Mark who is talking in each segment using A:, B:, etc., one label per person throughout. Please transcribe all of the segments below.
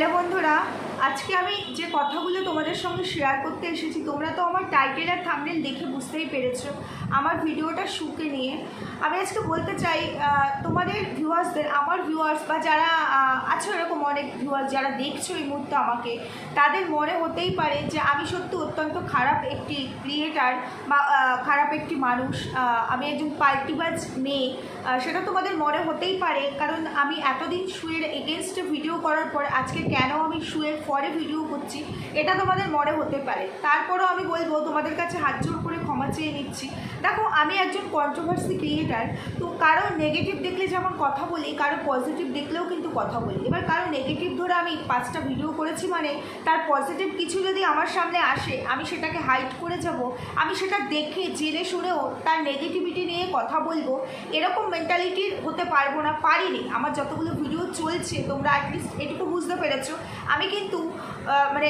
A: Hello বন্ধুরা আজকে আমি যে কথাগুলো তোমাদের সঙ্গে শেয়ার করতে এসেছি, তোমরা তো আমার টাইটেল আর থামনেল দেখে বুঝতেই পেরেছ। আমার ভিডিওটা শুকে নিয়ে। আমি আজকে বলতে চাই তোমাদের ভিউয়ার্সদের আমার ভিউয়ার্স বা যারা আছে এরকম অনেক ভিউয়ার্স যারা দেখছ এই মুহূর্তে আমাকে, তাদের মনে হতেই পারে যে আমি সত্যি অত্যন্ত খারাপ একটি ক্রিয়েটার বা খারাপ একটি মানুষ। আমি একজন পাল্টিবাজ মেয়ে। সেটা তোমাদের মনে হতেই পারে, কারণ আমি এতদিন শুয়ের এগেনস্টে ভিডিও করার পর আজকে কেন আমি শুয়ের পরে ভিডিও করছি। এটা তোমাদের মনে হতে পারে। তারপরও আমি বলব, তোমাদের কাছে হাত জোর করে ক্ষমা চেয়ে নিচ্ছি। দেখো, আমি একজন কন্ট্রোভার্সি ক্রিয়েটার তো কারও নেগেটিভ দেখলে যেমন কথা বলি কারও পজিটিভ দেখলেও কিন্তু কথা বলি। এবার কারও নেগেটিভ ধরে আমি পাঁচটা ভিডিও করেছি মানে তার পজিটিভ কিছু যদি আমার সামনে আসে, আমি সেটাকে হাইড করে যাব, আমি সেটা দেখে, জেনে শুনেও তার নেগেটিভিটি নিয়ে কথা বলব, এরকম মেন্টালিটি হতে পারব না, পারিনি। আমার যতগুলো ভিডিও চলছে, তোমরা অ্যাটলিস্ট এটুকু বুঝতে পেরেছ। আমি কিন্তু মানে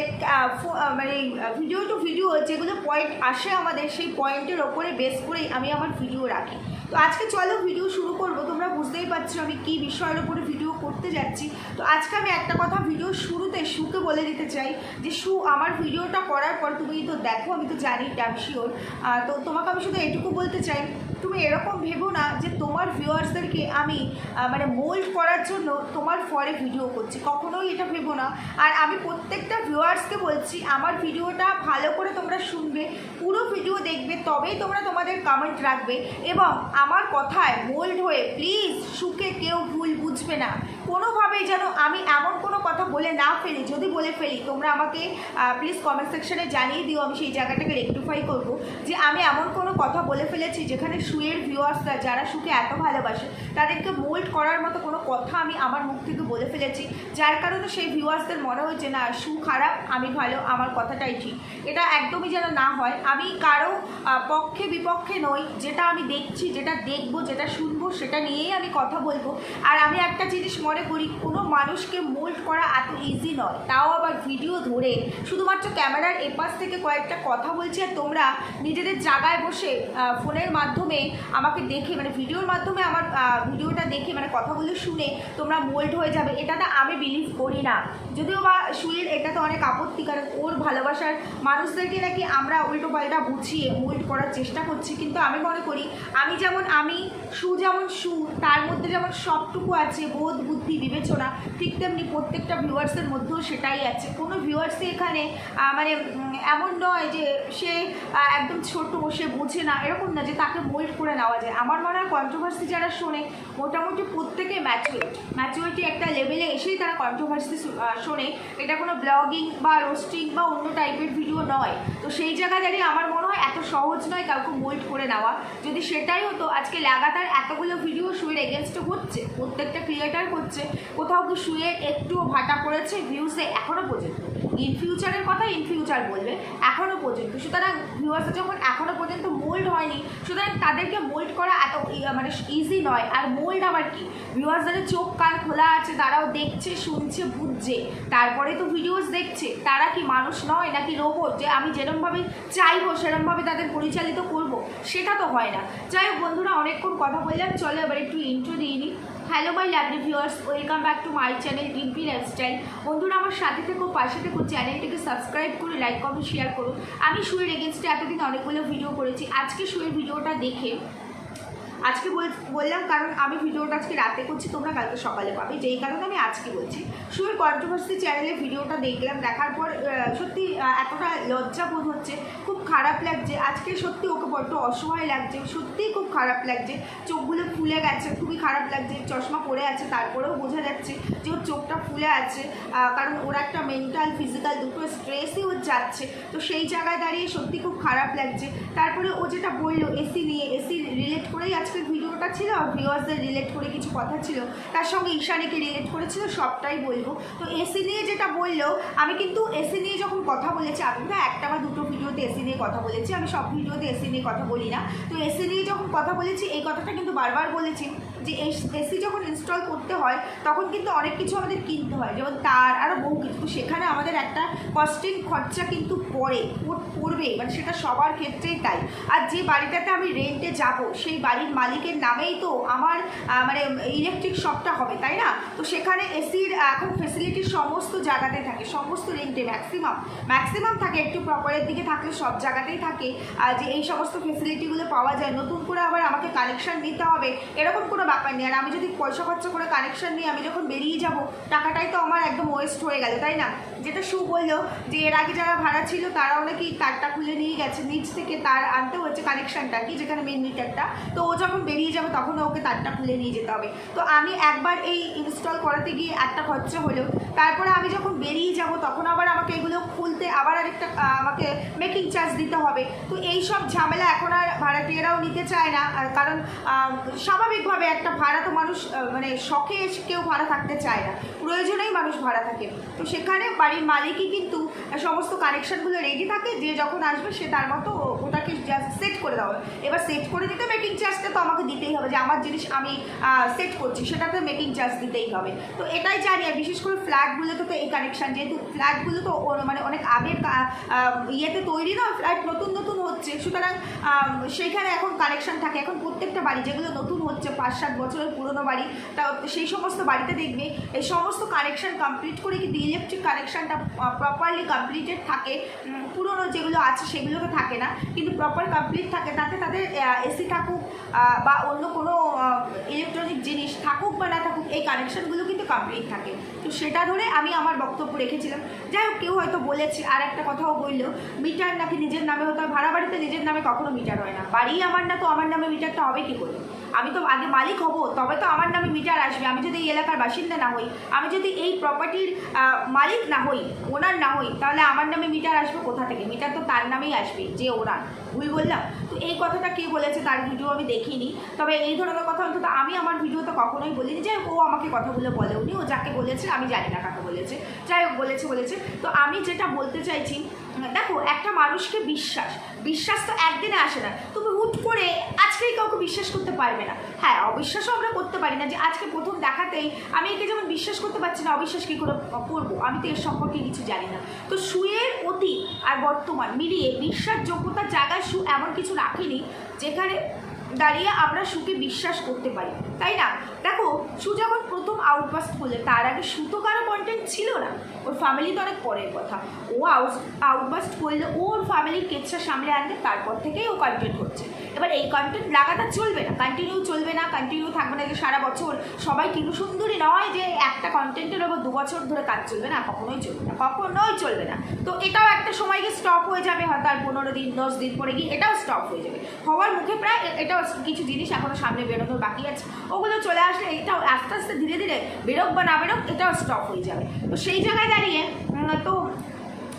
A: মানে ভিডিও টু ভিডিও যেগুলো পয়েন্ট আসে আমাদের, সেই পয়েন্টের ওপরে বেস করেই আমি আমার ভিডিও রাখি। তো আজকে চলো ভিডিও শুরু করব, তোমরা বুঝতেই পারছ আমি কী বিষয়ের ওপরে ভিডিও করতে যাচ্ছি। তো আজকে আমি একটা কথা ভিডিও শুরুতে শুকে বলে দিতে চাই যে শু আমার ভিডিওটা করার পর তুমি তো দেখো, আমি তো জানি ট্যাম শিওর তো তোমাকে আমি শুধু এটুকু বলতে চাই, তুমি এরকম ভেবো না যে, তোমার ভিউয়ার্সদেরকে আমি মানে মোল্ড করার জন্য তোমার ফরে ভিডিও করছি। কখনোই এটা ভেবো না। আর আমি প্রত্যেকটা ভিউয়ার্সকে বলছি, আমার ভিডিওটা ভালো করে তোমরা শুনবে, পুরো ভিডিও দেখবে, তবেই তোমরা তোমাদের কমেন্ট রাখবে। এবং আমার কথায় মোল্ড হয়ে প্লিজ সুখে কেউ ভুল বুঝবে না। কোনোভাবেই যেন আমি এমন কোনো কথা বলে না ফেলি, যদি বলে ফেলি, তোমরা আমাকে প্লিজ কমেন্ট সেকশনে জানিয়ে দিও, আমি সেই জায়গাটাকে রেকটিফাই করব, যে আমি এমন কোনো কথা বলে ফেলেছি যেখানে সুয়ের ভিউয়ার্সরা যারা সুখে এত ভালোবাসে, তাদেরকে মোল্ড করার মতো কোনো কথা আমি আমার মুখ থেকে বলে ফেলেছি, যার কারণে সেই ভিউয়ার্সদের মনে হচ্ছে, না, সু খারাপ, আমি ভালো, আমার কথাটাই ঠিক। এটা একদমই যেন না হয়। আমি কারও পক্ষে বিপক্ষে নই, যেটা আমি দেখছি, যেটা দেখব, যেটা শুনব সেটা নিয়েই আমি কথা বলব। আর আমি একটা জিনিস মনে করি, কোনো মানুষকে মোল্ড করা এত ইজি নয়। তাও আবার ভিডিও ধরে শুধুমাত্র ক্যামেরার এপাশ থেকে কয়েকটা কথা বলছি আর তোমরা নিজেদের জায়গায় বসে ফোনের মাধ্যমে আমাকে দেখে মানে ভিডিওর মাধ্যমে আমার ভিডিওটা দেখে মানে কথাগুলো শুনে তোমরা মোল্ড হয়ে যাবে। এটাতে আমি বিলিভ করি না। যদিও বা সুয়ের এটা তো অনেক আপত্তি কারণ ওর ভালোবাসার মানুষদেরকে নাকি আমরা উল্টো পাল্টা বুঝিয়ে মোল্ড করার চেষ্টা করছি। কিন্তু আমি মনে করি, আমি যেমন, আমি, সু যেমন সু তার মধ্যে যেমন সবটুকু আছে, বোধ, বুদ্ধি, বিবেচনা, ঠিক তেমনি প্রত্যেকটা ভিউয়ার্সের মধ্যেও সেটাই আছে। কোনো ভিউয়ার্সই এখানে মানে এমন নয় যে সে একদম ছোট, সে বোঝে না, এরকম না যে তাকে মোল্ড করে নেওয়া যায়। আমার মনে হয় কন্ট্রোভার্সি যারা শোনে, মোটামুটি প্রত্যেকে ম্যাচুরিটি ম্যাচুরিটি একটা লেভেলে এসেই তারা কন্ট্রোভার্সি শোনে। এটা কোনো ব্লগিং বা রোস্টিং বা অন্য টাইপের ভিডিও নয়। তো সেই জায়গায় দাঁড়িয়ে আমার মনে হয় এত সহজ নয় কাউকে মোল্ড করে নেওয়া। যদি সেটাই হতো, আজকে লাগাতার এতগুলো ভিডিও শুয়ের এগেনস্টে করছে প্রত্যেকটা ক্রিয়েটার করছে। কোথাও কি শুয়ে একটুও ভাটা পড়েছে ভিউজে এখনও পর্যন্ত? ইন ফিউচারের কথা ইন ফিউচার বলবে এখনও পর্যন্ত। সুতরাং ভিউয়ার্সরা যখন এখনও পর্যন্ত মোল্ড হয়নি, সুতরাং তাদেরকে মোল্ড করা এত মানে ইজি নয়। আর মোল্ড আবার কি? ভিউয়ার্সদের চোখ কান খোলা আছে, তারাও দেখছে, শুনছে, বুঝছে। তারপরে তো ভিডিওস দেখছে। তারা কি মানুষ নয়, নাকি রোবট যে আমি যেরমভাবে চাইব, সেরমভাবে তাদের পরিচালিত করব, সেটা তো হয় না। যাই হোক বন্ধুরা, অনেকক্ষণ কথা বললাম। চলে এবার একটু ইন্ট্রো দিয়ে নিই। Hello my lovely viewers welcome back to my channel Dimpi lifestyle বন্ধুরা, আমার সাথে থেকো, পাশে থেকেও চ্যানেলটিকে সাবস্ক্রাইব করে লাইক কমেন্ট শেয়ার করুন আমি শুয়ের এগেনস্টে এতদিন অনেকগুলো ভিডিও করেছি। আজকে শুয়ের ভিডিওটা দেখে আজকে বল- বললাম কারণ আমি ভিডিওটা আজকে রাতে করছি, তোমরা কালকে সকালে পাবে। যেই কারণে আমি আজকে বলছি। শুয়ের কন্ট্রোভার্সি চ্যানেলে ভিডিওটা দেখলাম, দেখার পর সত্যি এতটা লজ্জা বোধ হচ্ছে, খুব খারাপ লাগছে। আজকে সত্যি ওকে বড্ড অসহায় লাগছে, সত্যিই খুব খারাপ লাগছে। চোখগুলো ফুলে গেছে, খুবই খারাপ লাগছে, চশমা পরে আছে, তারপরেও বোঝা যাচ্ছে যে ওর চোখটা ফুলে আছে কারণ ওর একটা মেন্টাল ফিজিক্যাল দুটো স্ট্রেসই ওর যাচ্ছে। তো সেই জায়গায় দাঁড়িয়ে সত্যি খুব খারাপ লাগছে। তারপরে ও যেটা বলল এসি নিয়ে এসি রিলেট করেই আজকের ভিডিওটা ছিল আর ভিউয়ার্সদের রিলেট করে কিছু কথা ছিল, তার সঙ্গে ঈশানীকে রিলেট করেছিল, সবটাই বলব। তো এসি নিয়ে যেটা বলল, আমি কিন্তু এসি নিয়ে যখন কথা বলেছি, আমি না একটা বা দুটো ভিডিওতে এসি নিয়ে কথা বলেছি, আমি সব ভিডিওতে এসি নিয়ে কথা বলি না। তো এসি নিয়ে যখন কথা বলেছি, এই কথাটা কিন্তু বারবার বলেছি। যে এসি যখন ইনস্টল করতে হয়, তখন কিন্তু অনেক কিছু আমাদের কিনতে হয়। যেমন তার আরও বহু কিছু। সেখানে আমাদের একটা কস্টিং খরচা কিন্তু পড়ে, পড়- পড়বে। মানে সেটা সবার ক্ষেত্রেই তাই। আর যে বাড়িটাতে আমি রেন্টে যাব, সেই বাড়ির মালিকের নামেই তো আমার মানে ইলেকট্রিক শপটা হবে, তাই না? তো সেখানে এসির এখন ফেসিলিটি সমস্ত জায়গাতে থাকে, সমস্ত রেন্টে ম্যাক্সিমাম ম্যাক্সিমাম থাকে একটু প্রপারের দিকে থাকলে সব জায়গাতেই থাকে। আর যে এই সমস্ত ফেসিলিটিগুলো পাওয়া যায়, নতুন করে আবার আমাকে কানেকশন নিতে হবে। এরকম কোনো ব্যাপার নেই। আর আমি যদি পয়সা খরচা করে কানেকশন নিয়ে আমি যখন বেরিয়ে যাব, টাকাটাই তো আমার একদম ওয়েস্ট হয়ে গেল, তাই না? যেটা শু বলল যে এর আগে যারা ভাড়া ছিল, তারাও নাকি তারটা খুলে নিয়ে গেছে। নিচ থেকে তার আনতে হচ্ছে কানেকশনটা কি, যেখানে মেন মিটারটা তো ও যখন বেরিয়ে যাবে, তখন ওকে তারটা খুলে নিয়ে যেতে হবে। তো আমি একবার এই ইনস্টল করাতে গিয়ে একটা খরচা হলো। তারপরে আমি যখন বেরিয়ে যাব, তখন আবার আমাকে এগুলো খুলতে আবার আরেকটা আমাকে মেকিং চার্জ দিতে হবে। তো এই সব ঝামেলা এখন আর ভাড়াটিয়ারাও নিতে চায় না। কারণ স্বাভাবিকভাবে একটা ভাড়া তো মানুষ মানে শখে কেউ ভাড়া থাকতে চায় না। প্রয়োজনেই মানুষ ভাড়া থাকে। তো সেখানে বাড়ির মালিকই কিন্তু সমস্ত কানেকশানগুলো রেডি থাকে, যে যখন আসবে সে তার মতো ও- ওটাকে জাস্ট সেট করে দেওয়া হবে এবার সেট করে দিতে মেকিং চার্জটা তো আমাকে দিতেই হবে যে আমার জিনিস আমি সেট করছি সেটাতে মেকিং চার্জ দিতেই হবে। তো এটাই জানি আর বিশেষ করে ফ্ল্যাটগুলোতে তো এই কানেকশন যেহেতু ফ্ল্যাটগুলো তো মানে অনেক আগের ইয়েতে তৈরি না ফ্ল্যাট নতুন নতুন হচ্ছে। সুতরাং আম, সেইখানে এখন কানেকশন থাকে। এখন প্রত্যেকটা বাড়ি যেগুলো নতুন হচ্ছে পাঁচ সাত বছরের পুরনো বাড়ি তা সেই সমস্ত বাড়িতে দেখবে এই সমস্ত কানেকশন কমপ্লিট করে কিন্তু ইলেকট্রিক কানেকশনটা প্রপারলি কমপ্লিটেড থাকে। পুরনো যেগুলো আছে সেগুলো তো থাকে না। কিন্তু প্রপার কমপ্লিট থাকে, তাতে তাদের এসি থাকুক বা অন্য কোনো ইলেকট্রনিক জিনিস থাকুক বা না থাকুক, এই কানেকশনগুলো কিন্তু কমপ্লিট থাকে। তো সেটা ধরে আমি আমার বক্তব্য রেখেছিলাম। যাই হোক, কেউ হয়তো বলেছে, আর একটা কথাও বলল মিটার নাকি নিজের নামে হতে হয় ভাড়া বাড়িতে নিজের নামে কখনো মিটার হয় না। বাড়ি আমার না, তো আমার নামে মিটারটা হবে কি করে? আমি তো আগে মালিক হব, তবে তো আমার নামে মিটার আসবে। আমি যদি এই এলাকার বাসিন্দা না হই, আমি যদি এই প্রপার্টির মালিক না হই ওনার না হই, তাহলে আমার নামে মিটার আসবে কোথা থেকে? মিটার তো তার নামেই আসবে, যে ওনার ভুল বললাম? তো এই কথাটা কে বলেছে তার ভিডিও আমি দেখিনি। তবে এই ধরনের কথা অন্তত আমি আমার ভিডিওতে কখনোই বলিনি। যে ও আমাকে কথাগুলো বলে উনি ও যাকে বলেছে, আমি জানি না কাকে বলেছে। যাই হোক, বলেছে বলেছে। তো আমি যেটা বলতে চাইছি দেখো, একটা মানুষকে বিশ্বাস। বিশ্বাস তো একদিনে আসে না। তুমি হুট করে আজকেই কাউকে বিশ্বাস করতে পারবে না। হ্যাঁ অবিশ্বাসও আমরা করতে পারি না যে আজকে প্রথম দেখাতেই আমি একে যেমন বিশ্বাস করতে পারছি না, অবিশ্বাস কী করে করব? আমি তো এর সম্পর্কে কিছু জানি না। তো সুয়ের অতীত আর বর্তমান মিলিয়ে বিশ্বাসযোগ্যতার জায়গায় সু এমন কিছু রাখেনি, যেখানে দাঁড়িয়ে আমরা সুকে বিশ্বাস করতে পারি। তাই না? দেখো, সু যখন প্রথম আউটবাস্ট করলে, তার আগে সু তো কারও কন্টেন্ট ছিল না। ওর ফ্যামিলি তো অনেক পরের কথা। ও আউট আউটবাস্ট করলে ওর ফ্যামিলির কেচ্ছা সামলে আনবে, তারপর থেকেই ও কন্টেন্ট হচ্ছে এবার এই কন্টেন্ট লাগাতার চলবে না কন্টিনিউ চলবে না কন্টিনিউ থাকবে না যে সারা বছর সবাই কিন্তু সুন্দরী নয় যে একটা কন্টেন্টের ওপর দু বছর ধরে কাজ চলবে না, কখনোই চলবে না, কখনোই চলবে না। তো এটাও একটা সময় গিয়ে স্টপ হয়ে যাবে, হয়তো আর পনেরো দিন, দশ দিন পরে গিয়ে এটাও স্টপ হয়ে যাবে। হওয়ার মুখে প্রায় এটাও কিছু জিনিস এখনও সামনে বেরোনোর বাকি আছে। ওগুলো চলে আসলে এটাও আস্তে আস্তে ধীরে ধীরে বেরোক বা না বেরোক, এটাও স্টপ হয়ে যাবে। তো সেই জায়গায় দাঁড়িয়ে তো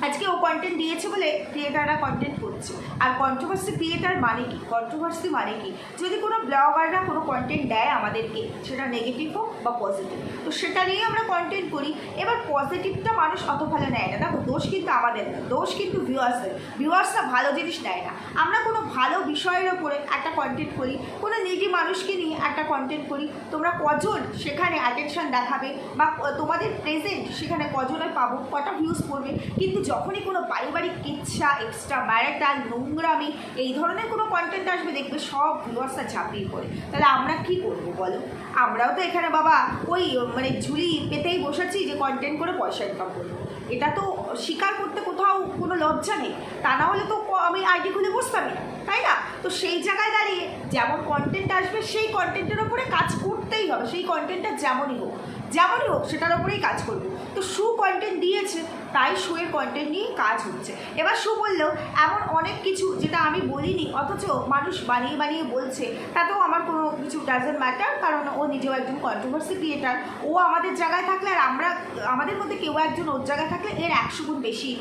A: আজকে ও কন্টেন্ট দিয়েছে বলে ক্রিয়েটাররা কন্টেন্ট করছে। আর কন্ট্রোভার্সি ক্রিয়েটার মানে কি? কন্ট্রোভার্সি মানে কি? যদি কোনো ব্লগাররা কোনো কন্টেন্ট দেয় আমাদেরকে, সেটা নেগেটিভ হোক বা পজিটিভ তো সেটা নিয়ে আমরা কন্টেন্ট করি। এবার পজিটিভটা মানুষ অত ভালো নেয় না। দেখো, দোষ কিন্তু আমাদের না। দোষ কিন্তু ভিউয়ার্সের ভিউয়ার্সরা ভালো জিনিস নেয় না। আমরা কোনো ভালো বিষয়ের ওপরে একটা কন্টেন্ট করি। কোনো নিজি মানুষকে নিয়ে একটা কন্টেন্ট করি। তোমরা কজন সেখানে অ্যাটেনশন দেখাবে? বা তোমাদের প্রেজেন্ট সেখানে কজনের পাবো? কটা ভিউজ পড়বে? কিন্তু যখনই কোনো পারিবারিক কিচ্ছা এক্সট্রা ম্যারেটাল নোংরামি, এই ধরনের কোনো কন্টেন্ট আসবে, দেখবে সব ভিউয়ার্সরা ঝাঁপিয়ে পড়ে। তাহলে আমরা কি করব বলো? আমরাও তো এখানে বাবা ওই মানে ঝুলি পেতেই বসেছি যে কন্টেন্ট করে পয়সা ইনকাম করব। এটা তো স্বীকার করতে কোথাও কোনো লজ্জা নেই। তা না হলে তো আমি আইডি খুলে বসতামই না, তাই না? তো সেই জায়গায় দাঁড়িয়ে যেমন কন্টেন্ট আসবে, সেই কন্টেন্টের ওপরে কাজ করতেই হবে। সেই কন্টেন্টটা যেমনই হোক যেমনই হোক, সেটার ওপরেই কাজ করব। তো শু কন্টেন্ট দিয়েছে তাই শোয়ের কন্টেন্ট নিয়ে কাজ হচ্ছে। এবার শু বললেও এমন অনেক কিছু যেটা আমি বলিনি, অথচ মানুষ বানিয়ে বানিয়ে বলছে। তাতেও আমার কোনো কিছু ডাজেন্ট ম্যাটার কারণ ও নিজেও একজন কন্ট্রোভার্সি ক্রিয়েটার ও আমাদের জায়গায় থাকলে আর আমরা, আমাদের মধ্যে কেউ একজন ওর জায়গায় থাকলে এর একশো গুণ বেশি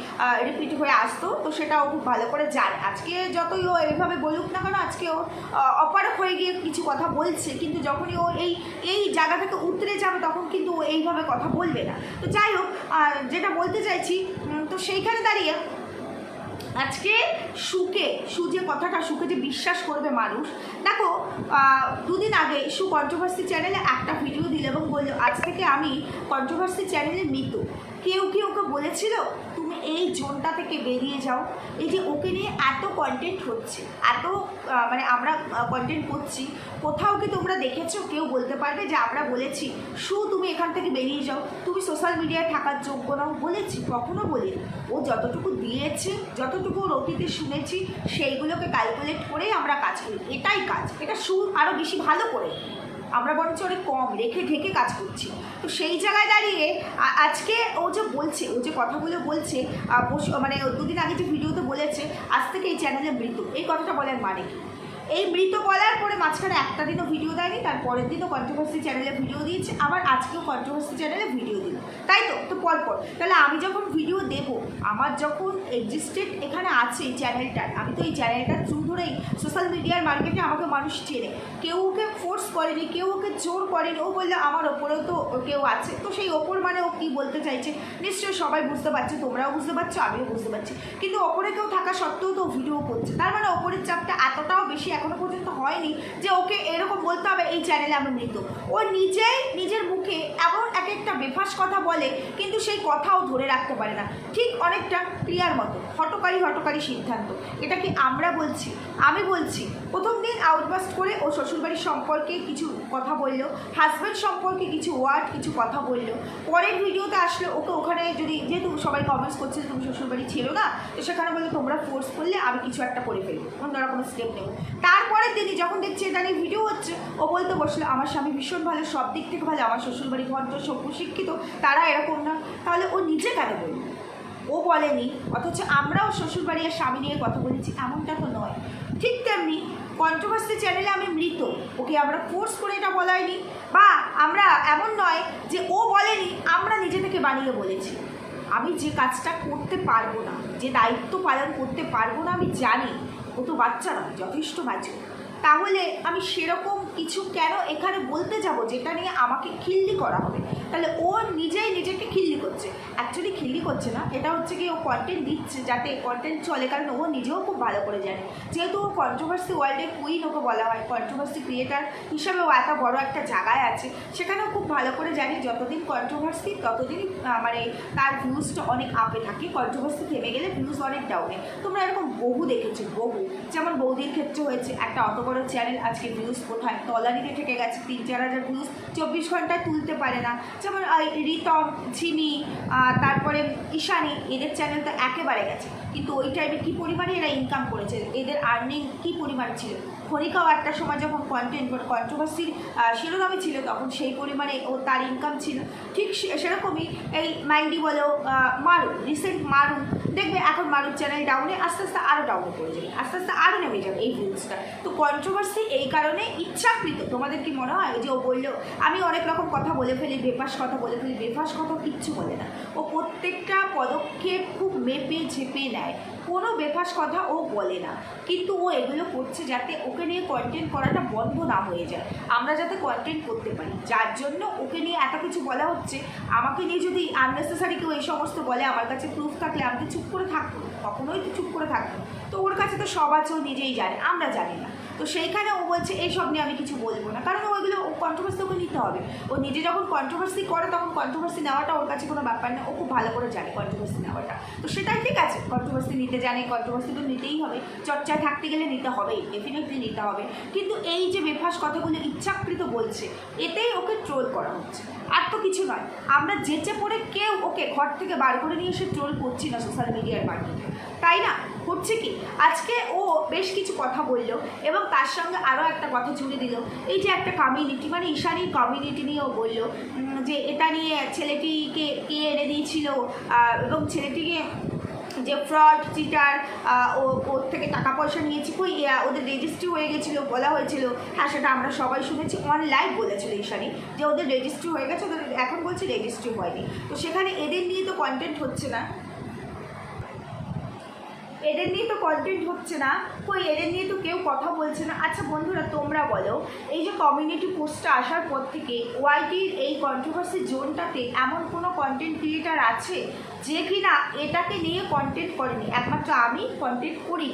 A: রিপিট হয়ে আসতো। তো সেটা ও খুব ভালো করে জানে। আজকে যতই ও এইভাবে বলুক না কেন, আজকে ও অপারক হয়ে গিয়ে কিছু কথা বলছে। কিন্তু যখনই ও এই এই জায়গা থেকে উতরে যাবে, তখন কিন্তু ও এইভাবে কথা বলবে না। তো যাই হোক যেটা বলতে চাইছি উম, তো সেইখানে দাঁড়িয়ে আজকে সুকে সু যে কথাটা সুকে যে বিশ্বাস করবে মানুষ দেখো দুদিন আগে সু কন্ট্রোভার্সি চ্যানেলে একটা ভিডিও দিল এবং বলল আজ থেকে আমি কন্ট্রোভার্সি চ্যানেলে মৃত। কেউ কি ওকে বলেছিল? তুমি এই জোনটা থেকে বেরিয়ে যাও। এই যে ওকে নিয়ে এত কন্টেন্ট হচ্ছে, এত মানে আমরা কন্টেন্ট করছি, কোথাও কি তোমরা দেখেছ? কেউ বলতে পারবে যে আমরা বলেছি সু তুমি এখান থেকে বেরিয়ে যাও। তুমি সোশ্যাল মিডিয়ায় থাকার যোগ্য নাও। বলেছি, কখনো বলি ও যতটুকু দিয়েছে, যতটুকু ওর অতীতে শুনেছি, সেইগুলোকে ক্যালকুলেট করেই আমরা কাজ করি। এটাই কাজ। এটা সুর আরও বেশি ভালো করে। আমরা বরঞ্চ অনেক কম রেখে ঢেকে কাজ করছি। তো সেই জায়গায় দাঁড়িয়ে আজকে ও যে বলছে, ও যে কথাগুলো বলছে মানে দুদিন আগে যে ভিডিওতে বলেছে, আজ থেকে এই চ্যানেলে মৃত। এই কথাটা বলার মানে কি? এই মৃত বলার পরে মাঝখানে একটা দিনও ভিডিও দেয়নি, তার পরের দিনও কন্ট্রোভার্সি চ্যানেলে ভিডিও দিয়েছে, আবার আজকেও কন্ট্রোভার্সি চ্যানেলে ভিডিও দিল। পর, তাহলে আমি যখন ভিডিও দেব, আমার যখন এক্সিস্টেড এখানে আছে এই চ্যানেলটার আমি তো এই চ্যানেলটার থ্রু ধরেই সোশ্যাল মিডিয়ার মার্কেটে আমাকে মানুষ চেনে। কেউ ওকে ফোর্স করেনি, কেউ ওকে জোর করেনি, ও বললে আমার ওপরেও তো কেউ আছে। তো সেই ওপর মানে ও কী বলতে চাইছে? নিশ্চয়ই সবাই বুঝতে পারছে, তোমরাও বুঝতে পারছ, আমিও বুঝতে পারছি। কিন্তু ওপরে কেউ থাকা সত্ত্বেও তো ভিডিও করছে। তার মানে ওপরের চাপটা এতটাও বেশি এখনও পর্যন্ত হয়নি যে ওকে এরকম বলতে হবে, এই চ্যানেলে আমি মৃত ও নিজেই নিজের মুখে এমন এক একটা বেফাস কথা বলে, কিন্তু সেই কথাও ধরে রাখতে পারে না। ঠিক অনেকটা ক্লিয়ার মতো, হটকারী হটকারী সিদ্ধান্ত। এটা কি আমরা বলছি, আমি বলছি, প্রথম দিন আউটবাস্ট করে ও শ্বশুরবাড়ির সম্পর্কে কিছু কথা বলল হাজব্যান্ড সম্পর্কে কিছু ওয়ার্ড কিছু কথা বলল। পরের ভিডিওতে আসলে ওকে ওখানে যদি, যেহেতু সবাই কমেন্টস করছে তুমি শ্বশুরবাড়ি ছিল না, তো সেখানে বলে তোমরা ফোর্স করলে আমি কিছু একটা করে ফেলি অন্যরা কোনো স্টেপ নেব। তারপরের দিনই যখন দেখছি এটা নিয়ে ভিডিও হচ্ছে, ও বলতে বসল, আমার স্বামী ভীষণ ভালো, সব দিক থেকে ভালো, আমার শ্বশুরবাড়ি ভদ্র সভ্য শিক্ষিত তারা এরকম না। তাহলে ও নিজে কেন বলল? ও বলেনি, অথচ আমরাও শ্বশুরবাড়ি আর স্বামী নিয়ে কথা বলেছি, এমনটা তো নয়। ঠিক তেমনি কন্ট্রোভার্সি চ্যানেলে আমি মৃত, ওকে আমরা ফোর্স করে এটা বলাইনি। বা আমরা এমন নয় যে ও বলেনি, আমরা নিজে থেকে বানিয়ে বলেছি। আমি যে কাজটা করতে পারব না, যে দায়িত্ব পালন করতে পারব না, আমি জানি, ও তো বাচ্চা নয়, যথেষ্ট বাচ্চা তাহলে আমি সেরকম কিছু কেন এখানে বলতে যাব? যেটা নিয়ে আমাকে খিল্লি করা হবে। তাহলে ও নিজেই নিজেকে খিল্লি করছে। অ্যাকচুয়ালি খিল্লি করছে না। এটা হচ্ছে কি ও কন্টেন্ট দিচ্ছে যাতে কন্টেন্ট চলে। কারণ ও নিজেও খুব ভালো করে জানে। যেহেতু ও কন্ট্রোভার্সি ওয়ার্ল্ডের কুইন ওকে বলা হয়। কন্ট্রোভার্সি ক্রিয়েটার হিসাবে ও এত বড় একটা জায়গায় আছে। সেখানেও খুব ভালো করে জানি। যতদিন কন্ট্রোভার্সি ততদিন মানে তার ভিউজটা অনেক আপে থাকে। কন্ট্রোভার্সি থেমে গেলে ভিউজ অনেক ডাউনে তোমরা এরকম বহু দেখেছ, বহু। যেমন বৌদির ক্ষেত্রে হয়েছে একটা অত বড় চ্যানেল আজকে ভিউজ কোথায়? তলানিতে থেকে গেছে তিন, চার হাজার পুরুষ চব্বিশ ঘন্টায় তুলতে পারে না। যেমন রিতম, ঝিমি তারপরে ঈশানী, এদের চ্যানেল তো একেবারে গেছে। কিন্তু ওই টাইমে কী পরিমাণে এরা ইনকাম করেছে? এদের আর্নিং কী পরিমাণ ছিল? খনিকাও একটা সময় যখন কন্টেন্ট কন্ট্রোভার্সির শিরোনামে ছিল, তখন সেই পরিমাণে ও তার ইনকাম ছিল। ঠিক সেরকমই এই মাইন্ডি বলো মারু রিসেন্ট মারু দেখবে এখন মারুর চ্যানেল ডাউনে আস্তে আস্তে আরও ডাউনে পড়ে যাবে, আস্তে আস্তে আরও নেমে যাবে এই ভিউজটা তো কন্ট্রোভার্সি এই কারণে ইচ্ছাকৃত, তোমাদের কি মনে হয় যে ও বলল, আমি অনেক রকম কথা বলে ফেলি, বেফাস কথা বলে ফেলি, বেফাস কথা কিচ্ছু বলে না। ও প্রত্যেকটা পদক্ষেপ খুব মেপে, ঝেপে নেয়। কোনো বেফাস কথা ও বলে না। কিন্তু ও এগুলো করছে যাতে ওকে নিয়ে কন্টেন্ট করাটা বন্ধ না হয়ে যায়। আমরা যাতে কন্টেন্ট করতে পারি। যার জন্য ওকে নিয়ে এত কিছু বলা হচ্ছে, আমাকে নিয়ে যদি আননেসেসারি কেউ এই সমস্ত বলে, আমার কাছে প্রুফ থাকলে আমি তো চুপ করে থাকতো কখনোই তো চুপ করে থাকতো তো ওর কাছে তো সব আছে, ও নিজেই জানে, আমরা জানি না। তো সেইখানে ও বলছে, এইসব নিয়ে আমি কিছু বলব না। কারণ ওইগুলো ও কন্ট্রোভার্সি ওকে নিতে হবে। ও নিজে যখন কন্ট্রোভার্সি করে, তখন কন্ট্রোভার্সি নেওয়াটা ওর কাছে কোনো ব্যাপার না। ও খুব ভালো করে জানে কন্ট্রোভার্সি নেওয়াটা। তো সেটাই ঠিক আছে। কন্ট্রোভার্সি নিতে জানে কন্ট্রোভার্সি তো নিতেই হবে। চর্চায় থাকতে গেলে নিতে হবেই ডেফিনেটলি নিতে হবে। কিন্তু এই যে বেফাস কথাগুলো ইচ্ছাকৃত বলছে, এতেই ওকে ট্রোল করা হচ্ছে। আর তো কিছু নয়। আমরা যেচে পড়ে কেউ ওকে ঘর থেকে বার করে নিয়ে এসে ট্রোল করছি না সোশ্যাল মিডিয়ার মার্কেটে তাই না? হচ্ছে কি? আজকে ও বেশ কিছু কথা বলল এবং তার সঙ্গে আরও একটা কথা জুড়ে দিল। এই যে একটা কমিউনিটি মানে ঈশানীর কমিউনিটি নিয়েও বলল যে এটা নিয়ে ছেলেটিকে কে এনে দিয়েছিল এবং ছেলেটিকে যে ফ্রড চিটার ও ওর থেকে টাকা পয়সা নিয়েছি, কই ওদের রেজিস্ট্রি হয়ে গেছিল, বলা হয়েছিল। হ্যাঁ সেটা আমরা সবাই শুনেছি অনলাইন বলেছিল ঈশানি, যে ওদের রেজিস্ট্রি হয়ে গেছে, ওদের এখন বলছে রেজিস্ট্রি হয়নি। তো সেখানে এদের নিয়ে তো কন্টেন্ট হচ্ছে না। এদের নিয়ে তো কন্টেন্ট হচ্ছে না। কই, এদের নিয়ে তো কেউ কথা বলছে না। আচ্ছা বন্ধুরা, তোমরা বলো, এই যে কমিউনিটি পোস্টটা আসার পর থেকে ওয়াইটির এই কন্ট্রোভার্সি জোনটাতে এমন কোনো কন্টেন্ট ক্রিয়েটার আছে? যে কিনা এটাকে নিয়ে কন্টেন্ট করেনি, একমাত্র আমি কন্টেন্ট করি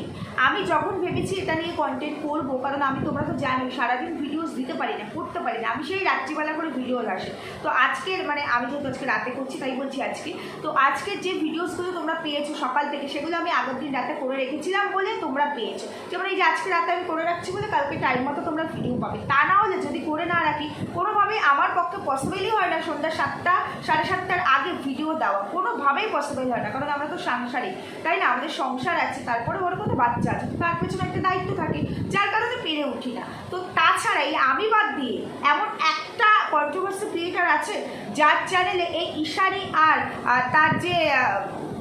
A: আমি যখন ভেবেছি এটা নিয়ে কন্টেন্ট করব, কারণ আমি তোমরা তো জানো সারাদিন ভিডিওস দিতে পারি না, করতে পারি না। আমি সেই রাত্রিবেলা করে ভিডিও আসে। তো আজকের মানে আমি যেহেতু আজকে রাতে করছি, তাই বলছি আজকে। তো আজকের যে ভিডিওসগুলো তোমরা পেয়েছ সকাল থেকে, সেগুলো আমি আগের দিন রাতে করে রেখেছিলাম বলে তোমরা পেয়েছ। যেমন এই যে আজকে রাতে আমি করে রাখছি বলে কালকে টাইম মতো তোমরা ভিডিও পাবে। তা না হলে যদি করে না রাখি, কোনোভাবেই আমার পক্ষে পসিবলই হয় না সন্ধ্যা সাতটা, সাড়ে সাতটার আগে ভিডিও দেওয়া। কোনোভাবেই পসিবল হয় না, কারণ আমরা তো সাংসারিক, তাই না? আমাদের সংসার আছে, তারপরে ওর কত বাচ্চা আছে তার পেছনে একটা দায়িত্ব থাকে, যার কারণে পেরে উঠি না। তো তাছাড়া এই আমি বাদ দিয়ে এমন একটা কন্ট্রোভার্সি ক্রিয়েটার আছে, যার চ্যানেলে এই ঈশানি আর তার যে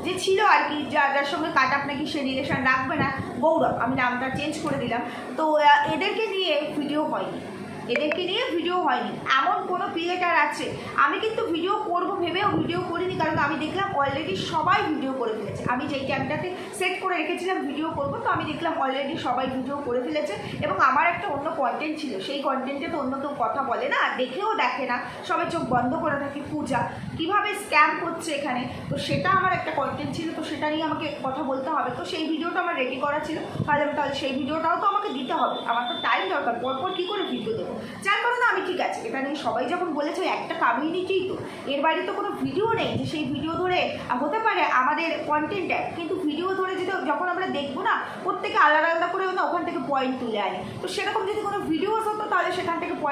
A: যে ছিল আর কি, যা- যার সঙ্গে কাট আপ নাকি সে রিলেশন রাখবে না গৌরব আমি নামটা চেঞ্জ করে দিলাম। তো এদেরকে নিয়ে ভিডিও হয়নি। এদেরকে নিয়ে ভিডিও হয়নি। এমন কোনো ক্রিয়েটার আছে। আমি কিন্তু ভিডিও করব ভেবেও ভিডিও করিনি, কারণ আমি দেখলাম অলরেডি সবাই ভিডিও করে ফেলেছে। আমি যেই টাইমটাতে সেট করে রেখেছিলাম ভিডিও করব, তো আমি দেখলাম অলরেডি সবাই ভিডিও করে ফেলেছে এবং আমার একটা অন্য কন্টেন্ট ছিল। সেই কন্টেন্টে তো অন্য কেউ কথা বলে না, দেখেও দেখে না। সবাই চোখ বন্ধ করে থাকে, পূজা, কীভাবে স্ক্যাম করছে এখানে? তো সেটা আমার একটা কন্টেন্ট ছিল, তো সেটা নিয়ে আমাকে কথা বলতে হবে। তো সেই ভিডিওটা আমার রেডি করা ছিল। তাহলে তাহলে সেই ভিডিওটাও তো আমাকে দিতে হবে। আমার তো টাইম দরকার। পরপর কী করে ভিডিও দেবো? যার কারণে আমি ঠিক আছে। এটা নিয়ে সবাই যখন বলেছে, একটা কমিউনিটি তো। এর বাইরে তো কোনো ভিডিও নেই যে সেই ভিডিও ধরে হতে পারে আমাদের কন্টেন্ট এক কিন্তু ভিডিও ধরে যদি যখন আমরা দেখব না, প্রত্যেকে আলাদা আলাদা করে ওখান থেকে পয়েন্ট তুলে আনি। তো সেরকম যদি কোনো ভিডিওস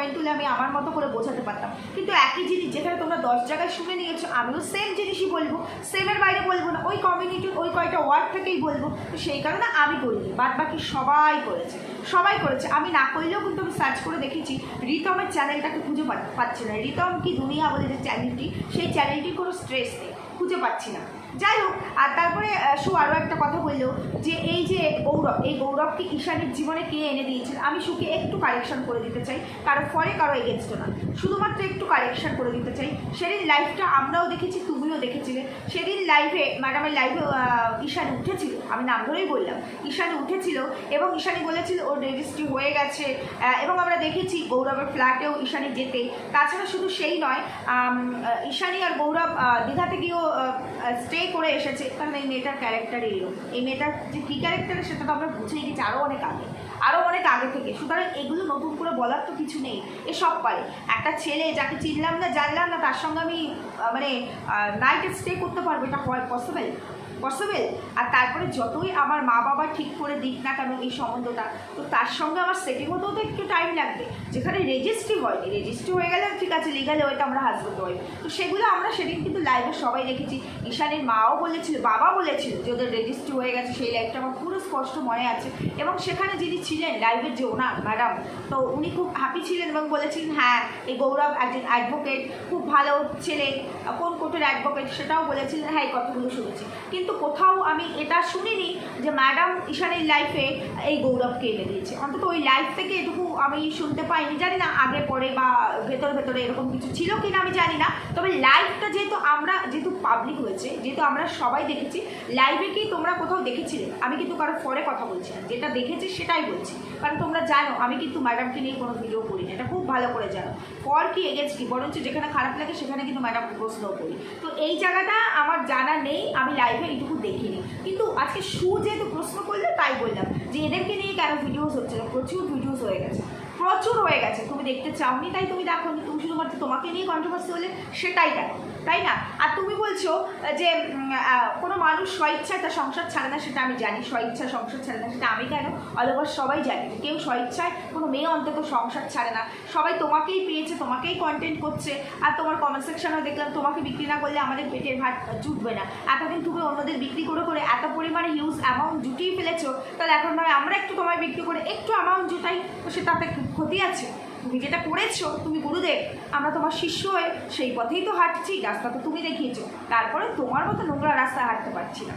A: হতো তাহলে সেখান থেকে পয়েন্ট তুলে আমি আমার মতো করে বোঝাতে পারতাম। কিন্তু একই জিনিস, যেখানে তোমরা দশ জায়গায় শুনে নিয়েছো, আমিও সেম জিনিসই বলব। সেমের বাইরে বলব না, ওই কমিউনিটির ওই কয়টা ওয়ার্ড থেকেই বলব। তো সেই কারণে আমি করিনি বাদ বাকি সবাই করেছে। সবাই করেছে। আমি না করলেও কিন্তু আমি সার্চ করে দেখেছি রিতমের চ্যানেলটাকে খুঁজে পাচ্ছি না। রিতম কি দুনিয়া বলে যে চ্যানেলটি সেই চ্যানেলটির কোনো স্ট্রেস নেই, খুঁজে পাচ্ছি না। যাই হোক, আর তারপরে সু আরও একটা কথা বলল যে এই যে গৌরব, এই গৌরবকে ঈশানের জীবনে কে এনে দিয়েছিল? আমি সুকে একটু কারেকশন করে দিতে চাই, কারও ফলে কারও এগেনস্ট না। শুধুমাত্র একটু কারেকশন করে দিতে চাই। সেদিন লাইভটা আমরাও দেখেছি, তুমিও দেখেছিলে। সেদিন লাইভে ম্যাডামের লাইভে ঈশান উঠেছিল, আমি নাম ধরেই বললাম, ঈশানি উঠেছিল এবং ঈশানি বলেছিল, ওর রেজিস্ট্রি হয়ে গেছে। এবং আমরা দেখেছি গৌরবের ফ্ল্যাটেও ঈশানি যেতে। তাছাড়া শুধু সেই নয় ঈশানি আর গৌরব দীঘাতে গিয়েও স্টে করে এসেছে, কারণ এই মেয়েটার ক্যারেক্টার এরকম এই মেয়েটার যে কী ক্যারেক্টার সেটা তো আমরা বুঝেই গেছি আরও অনেক আগে। আরও অনেক আগে থেকে। সুতরাং এগুলো নতুন করে বলার তো কিছু নেই। এ সব পারে। একটা ছেলে যাকে চিনলাম না, জানলাম না, তার সঙ্গে আমি মানে নাইটে স্টে করতে পারব, এটা পসিবল পসিবল আর তারপরে যতই আমার মা বাবা ঠিক করে দিক না কেন এই সম্বন্ধটা, তো তার সঙ্গে আমার সেটিং হতেও তো একটু টাইম লাগবে। যেখানে রেজিস্ট্রি হয়নি রেজিস্ট্রি হয়ে গেলে ঠিক আছে লিগালে হয়তো আমরা হাজব্যান্ড ওয়াইফ তো সেগুলো আমরা সেদিন কিন্তু লাইভে সবাই দেখেছি ঈশানের মাও বলেছিল, বাবা বলেছিল যে ওদের রেজিস্ট্রি হয়ে গেছে, সেই লাইভটা আমার পুরো স্পষ্ট মনে আছে। এবং সেখানে যিনি ছিলেন লাইভের যে ওনার ম্যাডাম তো উনি খুব হ্যাপি ছিলেন এবং বলেছিলেন হ্যাঁ এই গৌরব একজন অ্যাডভোকেট খুব ভালো ছেলে, কোন কোর্টের অ্যাডভোকেট সেটাও বলেছিলেন হ্যাঁ এই কথাগুলো শুনেছি। কিন্তু কোথাও আমি এটা শুনিনি যে ম্যাডাম ঈশানের লাইফে এই গৌরবকে এনে দিয়েছে। অন্তত ওই লাইফ থেকে এটুকু আমি শুনতে পাইনি। জানি না আগে, পরে বা ভেতরে ভেতরে এরকম কিছু ছিল কি না আমি জানি না। তবে লাইভটা যেহেতু আমরা, যেহেতু পাবলিক হয়েছে, যেহেতু আমরা সবাই দেখেছি লাইভে কি তোমরা কোথাও দেখেছিলে? আমি কিন্তু কারও পরে কথা বলছি না। যেটা দেখেছি সেটাই বলছি। কারণ তোমরা জানো, আমি কিন্তু ম্যাডামকে নিয়ে কোনো ভিডিও করি না এটা খুব ভালো করে জানো। পর কি এগেন্স কি? বরঞ্চ যেখানে খারাপ লাগে সেখানে কিন্তু ম্যাডাম প্রশ্নও করি। তো এই জায়গাটা আমার জানা নেই। আমি লাইভে এইটুকু দেখিনি। কিন্তু আজকে সু যেহেতু প্রশ্ন করলে তাই বললাম যে এদেরকে নিয়ে কেন ভিডিওস হচ্ছে না? প্রচুর ভিডিওস হয়ে গেছে। প্রচুর হয়ে গেছে। তুমি দেখতে চাওনি, তাই তুমি দেখো তুমি শুধুমাত্র তোমাকে নিয়ে কন্ট্রোভার্সি হলে সেটাই দেখো। তাই না? আর তুমি বলছো যে কোনো মানুষ স্বইচ্ছায় তার সংসার ছাড়ে না, সেটা আমি জানি। স্বইচ্ছা সংসার ছাড়ে না, সেটা আমি কেন? অলওভার সবাই জানি। কেউ স্বইচ্ছায় কোনো মেয়ে অন্তত সংসার ছাড়ে না। সবাই তোমাকেই পেয়েছে, তোমাকেই কন্টেন্ট করছে। আর তোমার কমেন্ট সেকশনেও দেখলাম, তোমাকে বিক্রি না করলে আমাদের পেটের ভাত জুটবে না। এতদিন তুমি অন্যদের বিক্রি করে করে এত পরিমাণে হিউজ অ্যামাউন্ট জুটিয়ে ফেলেছো, তাহলে এখন নয়, আমরা একটু তোমায় বিক্রি করে একটু অ্যামাউন্ট জুটাই, তো সেটাতে কি ক্ষতি আছে? তুমি যেটা করেছ, তুমি গুরুদেব, আমরা তোমার শিষ্য হয়ে সেই পথেই তো হাঁটছি, রাস্তা তো তুমি দেখিয়েছো। তারপরে তোমার মতো নোংরা রাস্তায় হাঁটতে পারছি না।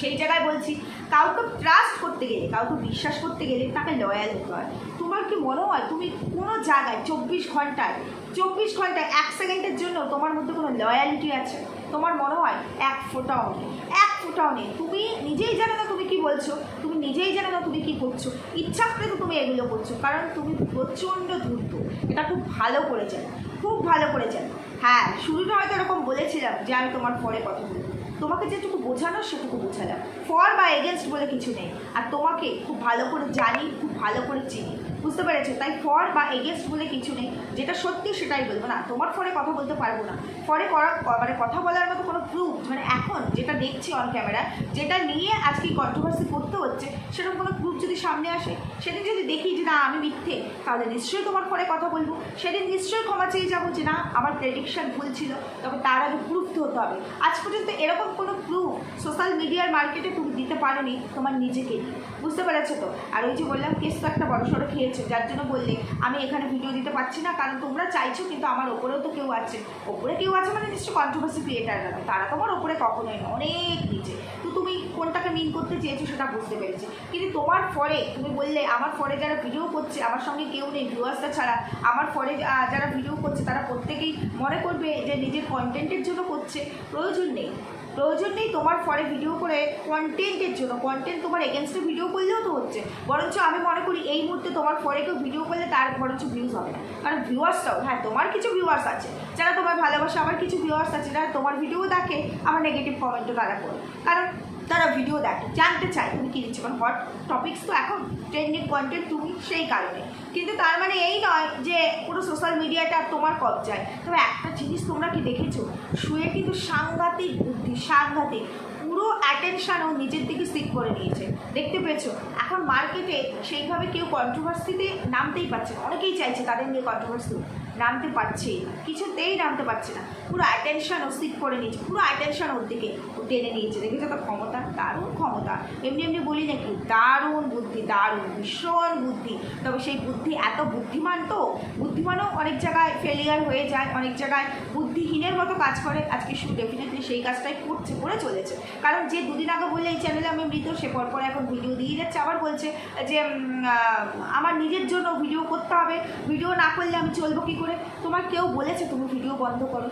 A: সেই জায়গায় বলছি, কাউকে ট্রাস্ট করতে গেলে, কাউকে বিশ্বাস করতে গেলে তাকে লয়াল হতে হয়। তোমার কি মনে হয়, তুমি কোনো জায়গায় চব্বিশ ঘন্টায় চব্বিশ ঘন্টায় এক সেকেন্ডের জন্য তোমার মধ্যে কোনো লয়ালিটি আছে? তোমার মনে হয় এক ফোটাও নেই। এক ফোটাও নেই। তুমি নিজেই জানো না তুমি কি বলছো, তুমি নিজেই জানো না তুমি কি করছ। ইচ্ছা করে তো তুমি এগুলো করছ, কারণ তুমি প্রচণ্ড ধূর্ত। এটা খুব ভালো করে জানো খুব ভালো করে জানো হ্যাঁ শুরুটা হয়তো এরকম বলেছিলাম যে আমি তোমার পরে কথা বলব তোমাকে যেটুকু বোঝানো সেটুকু বোঝালাম। ফর বা এগেনস্ট বলে কিছু নেই। আর তোমাকে খুব ভালো করে জানি, খুব ভালো করে চিনি। বুঝতে পেরেছ? তাই ফর বা এগেনস্ট বলে কিছু নেই। যেটা সত্যি সেটাই বলব না। তোমার ফরে কথা বলতে পারব না। ফরে করা মানে কথা বলার মতো কোনো প্রুফ মানে এখন যেটা দেখছি অন ক্যামেরা যেটা নিয়ে আজকে কন্ট্রোভার্সি করতে হচ্ছে, সেরকম কোনো প্রুফ যদি সামনে আসে, সেদিন যদি দেখি যে না, আমি মিথ্যে, তাহলে নিশ্চয়ই তোমার ফরে কথা বলব। সেদিন নিশ্চয়ই ক্ষমা চেয়ে যাব যে না, আমার প্রেডিকশান ভুল ছিল, তবে তার আগে প্রুফ হতে হবে। আজ পর্যন্ত এরকম কোনো প্রুফ সোশ্যাল মিডিয়ার মার্কেটে তুমি দিতে পারোনি তোমার নিজেকে। বুঝতে পেরেছ তো? আর ওই যে বললাম, কেস তো একটা বড় সড়ো খেয়েছো যার জন্য বললে, আমি এখানে ভিডিও দিতে পারছি না, কারণ তোমরা চাইছো, কিন্তু আমার ওপরেও তো কেউ আছে। ওপরে কেউ আছে মানে নিশ্চয়ই কন্ট্রোভার্সি ক্রিয়েটাররা তারা তোমার ওপরে কখনোই না, অনেক নিচে। তো তুমি কোনটাকে মিন করতে চেয়েছো সেটা বুঝতে পেরেছি। কিন্তু তোমার ফরে তুমি বললে, আমার ফরে যারা ভিডিও করছে, আমার সঙ্গে কেউ নেই ভিউয়ার্সটা ছাড়া, আমার ফরে যারা ভিডিও করছে, তারা প্রত্যেকেই মনে করবে যে নিজের কন্টেন্টের জন্য করছে, প্রয়োজন নেই। প্রয়োজন নেই তোমার ফরে ভিডিও করে কন্টেন্টের জন্য। কন্টেন্ট তোমার এগেনস্টে ভিডিও করলেও তো হচ্ছে। বরঞ্চ আমি মনে করি এই মুহূর্তে তোমার ফরে কেউ ভিডিও করলে তার বরঞ্চ ভিউজ হবে না। কারণ ভিউয়ার্সটাও হ্যাঁ তোমার কিছু ভিউয়ার্স আছে। যারা তোমার ভালোবাসে, আমার কিছু ভিউয়ার্স আছে, যারা তোমার ভিডিও দেখে, আমার নেগেটিভ কমেন্টও তারা করে। কারণ তারা ভিডিও দেখে। জানতে চায় তুমি কী দিচ্ছ। কারণ হট টপিক্স তো এখন ট্রেন্ডিং কন্টেন্ট তুমি সেই কারণে। কিন্তু তার মানে এই নয় যে পুরো সোশ্যাল মিডিয়াটা তোমার কবজায়। তবে একটা জিনিস তোমরা কি দেখেছ? শুয়ে কিন্তু সাংঘাতিক বুদ্ধি, সাংঘাতিক। পুরো অ্যাটেনশান ও নিজের দিকে স্থির করে নিয়েছে। দেখতে পেয়েছ? এখন মার্কেটে সেইভাবে কেউ কন্ট্রোভার্সিতে নামতেই পারছে অনেকেই চাইছে তাদের নিয়ে কন্ট্রোভার্সি নামতে পারছেই না। কিছুতেই নামতে পারছে না। পুরো অ্যাটেনশান ও স্টিক করে নিয়েছে। পুরো অ্যাটেনশান ওর দিকে ও টেনে নিয়েছে। দেখেছ তো ক্ষমতা? দারুণ ক্ষমতা। এমনি এমনি বলি নাকি, দারুণ বুদ্ধি, দারুণ, ভীষণ বুদ্ধি। তবে সেই বুদ্ধি এত বুদ্ধিমান তো, বুদ্ধিমানও অনেক জায়গায় ফেলিয়ার হয়ে যায়, অনেক জায়গায় বুদ্ধিহীনের মতো কাজ করে। আজকে শু ডেফিনেটলি সেই কাজটাই করছে, করে চলেছে। কারণ যে দুদিন আগে বললে এই চ্যানেলে আমি মৃত, সে পরপর এখন ভিডিও দিয়ে যাচ্ছে। আবার বলছে যে আমার নিজের জন্য ভিডিও করতে হবে। ভিডিও না করলে আমি চলবো কী করে? তোমার কেউ বলেছে তুমি ভিডিও বন্ধ করো।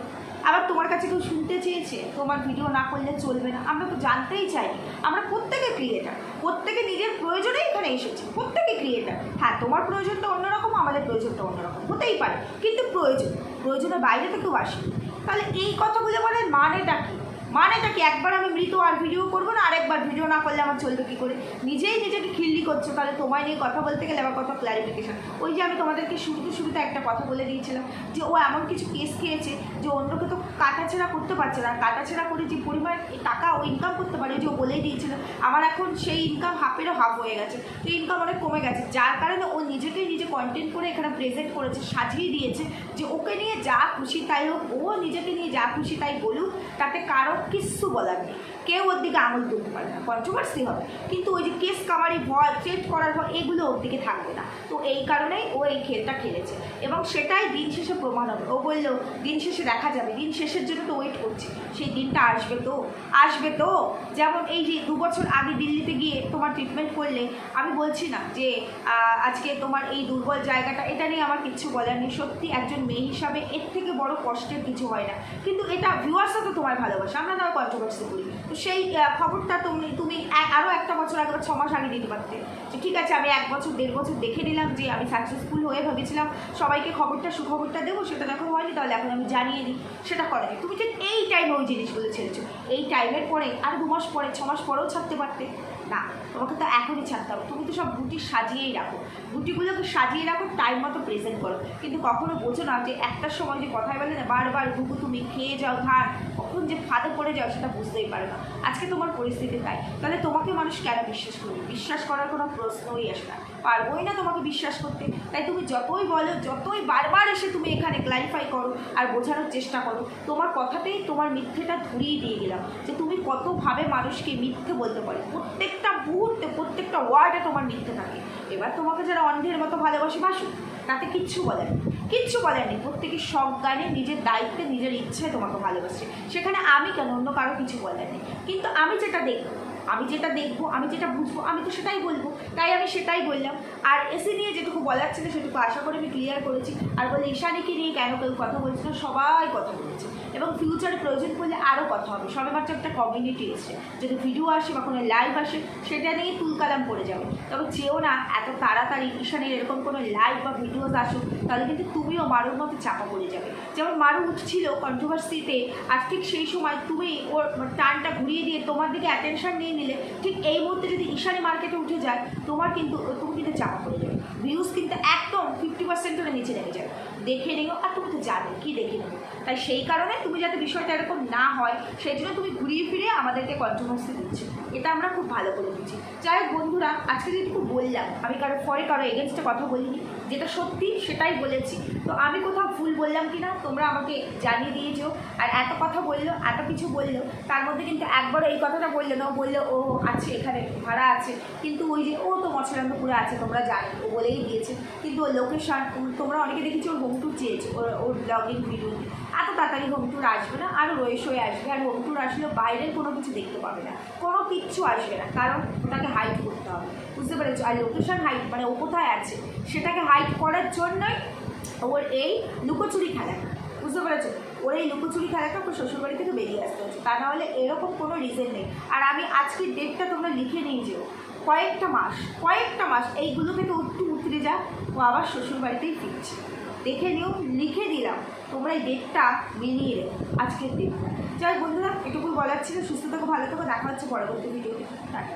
A: আবার তোমার কাছে কেউ শুনতে চেয়েছে, তোমার ভিডিও না করলে চলবে না। আমরা তো জানতেই চাই। আমরা প্রত্যেকে ক্রিয়েটার প্রত্যেকে নিজের প্রয়োজনেই এখানে এসেছি। প্রত্যেকে ক্রিয়েটার হ্যাঁ তোমার প্রয়োজনটা অন্যরকম, আমাদের প্রয়োজনটা অন্যরকম। হতেই পারে, কিন্তু প্রয়োজন। প্রয়োজনের বাইরে তো কেউ আসে তাহলে এই কথাগুলো বলে মানেটা কি? মানেটা কি, একবার আমি মৃত আর ভিডিও করব না, আরেকবার ভিডিও না করলে আমার চলবে কী করে? নিজেই নিজেকে খিল্লি করছ, তাহলে তোমায় নিয়ে কথা বলতে গেলে আবার কথা ক্লারিফিকেশন ওই যে আমি তোমাদেরকে শুরুতে শুরুতে একটা কথা বলে দিয়েছিলাম, যে ও এমন কিছু কেস খেয়েছে যে অন্যকে তো কাটাছেড়া করতে পারছে না, কাটাছেড়া করে যে পরিমাণ টাকা ও ইনকাম করতে পারে যে ও বলেই দিয়েছিল, আমার এখন সেই ইনকাম হাফেরও হাফ হয়ে গেছে। তো ইনকাম অনেক কমে গেছে, যার কারণে ও নিজেকেই নিজে কন্টেন্ট করে এখানে প্রেজেন্ট করেছে, সাজিয়ে দিয়েছে যে ওকে নিয়ে যা খুশি তাই হোক, ও নিজেকে নিয়ে যা খুশি তাই বলুক, তাতে কারও কিচ্ছু বলার নেই। কেউ ওর দিকে আঙুল তুলতে পারে না কন্ট্রোভার্সি হবে। কিন্তু ওই যে কেস কামারি ভয় চেট করার ভয়, এগুলো ওর দিকে থাকবে না। তো এই কারণেই ও এই খেলটা খেলেছে। এবং সেটাই দিন শেষে প্রমাণ হবে। ও বলল, দিন শেষে দেখা যাবে। দিন শেষের জন্য তো ওয়েট করছে। সেই দিনটা আসবে তো আসবে তো। যেমন এই যে দু বছর আগে দিল্লিতে গিয়ে তোমার ট্রিটমেন্ট করলে, আমি বলছি না যে আজকে তোমার এই দুর্বল জায়গাটা, এটা নিয়ে আমার কিচ্ছু বলার নেই। সত্যি একজন মেয়ে হিসাবে এর থেকে বড় কষ্টের কিছু হয় না। কিন্তু এটা ভিউয়ার্সরা তো তোমার ভালোবাসে। না কন্ট্রোভার্সি করি। তো সেই খবরটা তুমি তুমি আরও একটা বছর আগে ছ মাস আগে দিতে পারতে। যে ঠিক আছে, আমি এক বছর, দেড় বছর দেখে নিলাম যে আমি সাকসেসফুল হয়ে ভেবেছিলাম, সবাইকে খবরটা, সুখবরটা দেবো, সেটা দেখো হয়নি, তাহলে এখন আমি জানিয়ে দিই, সেটা করেনি তুমি ঠিক এই টাইমে ওই জিনিসগুলো ছেড়েছো। এই টাইমের পরে, আর দু মাস পরে ছ মাস পরেও ছাড়তে পারতে। না, তোমাকে তো এখনই ছাড়তে হবে। তুমি তো সব গুটি সাজিয়েই রাখো। গুটিগুলোকে সাজিয়ে রাখো টাইম মতো প্রেজেন্ট করো। কিন্তু কখনো বোঝো না যে একটার সময় যে কথায় বলে না, বারবার ঘুঘু তুমি খেয়ে যাও ধান কখন যে ফাঁদে পড়ে যাও, সেটা বুঝতেই পারে না। আজকে তোমার পরিস্থিতি তাই। তাহলে তোমাকে মানুষ কেন বিশ্বাস করবে? বিশ্বাস করার কোনো প্রশ্নই আসে না। পারবোই না তোমাকে বিশ্বাস করতে। তাই তুমি যতই বলো, যতই বারবার এসে তুমি এখানে ক্লারিফাই করো আর বোঝানোর চেষ্টা করো, তোমার কথাতেই তোমার মিথ্যেটা ধরিয়ে দিয়ে গেলাম যে তুমি কতভাবে মানুষকে মিথ্যে বলতে পারো। প্রত্যেকটা মুহূর্তে, প্রত্যেকটা ওয়ার্ডে তোমার মিথ্যে থাকে। এবার তোমাকে যারা অন্ধের মতো ভালোবাসে বাসুক তাতে কিচ্ছু বলে না। কিচ্ছু বলার নেই প্রত্যেকে সব গানে নিজের দায়িত্বে, নিজের ইচ্ছায় তোমাকে ভালোবাসছে সেখানে আমি কেন? অন্য কারও কিছু বলার নেই। কিন্তু আমি যেটা দেখব আমি যেটা দেখব, আমি যেটা বুঝব, আমি তো সেটাই বলব। তাই আমি সেটাই বললাম। আর এসে নিয়ে যেটুকু বলার ছিল, সেটুকু আশা করে আমি ক্লিয়ার করেছি। আর বলে ঈশানীকে নিয়ে কেন কেউ কথা বলছে না, সবাই কথা বলেছে। এবং ফিউচারে প্রয়োজন পড়লে আরও কথা হবে। সবে মাত্র একটা কমিউনিটি এসছে। যদি ভিডিও আসে বা কোনো লাইভ আসে, সেটা নিয়ে তুলকালাম পড়ে যাবে। তবে চেয়েও না, এত তাড়াতাড়ি ঈশানীর এরকম কোনো লাইভ বা ভিডিওস আসুক, তাহলে কিন্তু তুমিও মারুর মতো চাপা পড়ে যাবে। যেমন মারু উঠছিল কন্ট্রোভার্সিতে আর ঠিক সেই সময় তুমি ওর টানটা ঘুরিয়ে দিয়ে তোমার দিকে অ্যাটেনশন নিয়ে নিলে, ঠিক এই মুহূর্তে যদি ঈশানী মার্কেটে উঠে যায়, তোমার কিন্তু, তুমি কিন্তু চাপা পড়ে যাবে। ভিউজ কিন্তু একদম ফিফটি পার্সেন্টের নিচে নেমে যাবে। দেখে নিও আর তুমি তো জানো, কী দেখে নেবে? তাই সেই কারণে তুমি যাতে বিষয়টা এরকম না হয়, সেই জন্য তুমি ঘুরিয়ে ফিরে আমাদেরকে কন্ট্রোভার্সি দিচ্ছ। এটা আমরা খুব ভালো করে বুঝি। যাই হোক বন্ধুরা, আজকে যেটুকু বললাম, আমি কারও পরে কারও এগেনস্টে কথা বলিনি। যেটা সত্যি, সেটাই বলেছি। তো আমি কোথাও ভুল বললাম কি না তোমরা আমাকে জানিয়ে দিয়েছ আর এত কথা বলল, এত কিছু বলল, তার মধ্যে কিন্তু একবারও এই কথাটা বলল না। বলল, ও আছে এখানে, ভাড়া আছে। কিন্তু ওই যে, ও তো মৎস্যরামপুরে আছে, তোমরা জানো। ও বলেই দিয়েছে। কিন্তু ওর লোকেশন তোমরা অনেকে দেখেছি, ওর হোম চেয়েছে, ওর ওর ব্লগিং ভিডিও এত তাড়াতাড়ি হোম ট্যুর আসবে না? আরও রয়ে হয়ে আসবে। আর হোম ট্যুর আসলে বাইরের কোনো কিছু দেখতে পাবে না। কোনো কিচ্ছু আসবে না। কারণ ওটাকে হাইট করতে হবে। বুঝতে পেরেছ? আর লোকেশন হাইট মানে ও কোথায় আছে? সেটাকে হাইট করার জন্যই ওর এই লুকোচুরি খেলাটা। বুঝতে পেরেছ? ওর এই লুকোচুরি খেলাটা ওর শ্বশুরবাড়ি থেকে বেরিয়ে আসতে হচ্ছে। তা নাহলে এরকম কোনো রিজন নেই। আর আমি আজকের ডেটটা তোমরা লিখে নিয়ে যেও। কয়েকটা মাস কয়েকটা মাস এইগুলো থেকে একটু উতরে যা ও আবার শ্বশুরবাড়িতেই ফিরছে। দেখে নিও, লিখে দিলাম। তোমরা এই ডেটটা মিলিয়ে রেখো, আজকের দিন যাই বন্ধুরা, এটুকুই বলার ছিল। সুস্থ থাকো, ভালো থাকো। দেখা হচ্ছে পরবর্তী ভিডিওতে টাটা।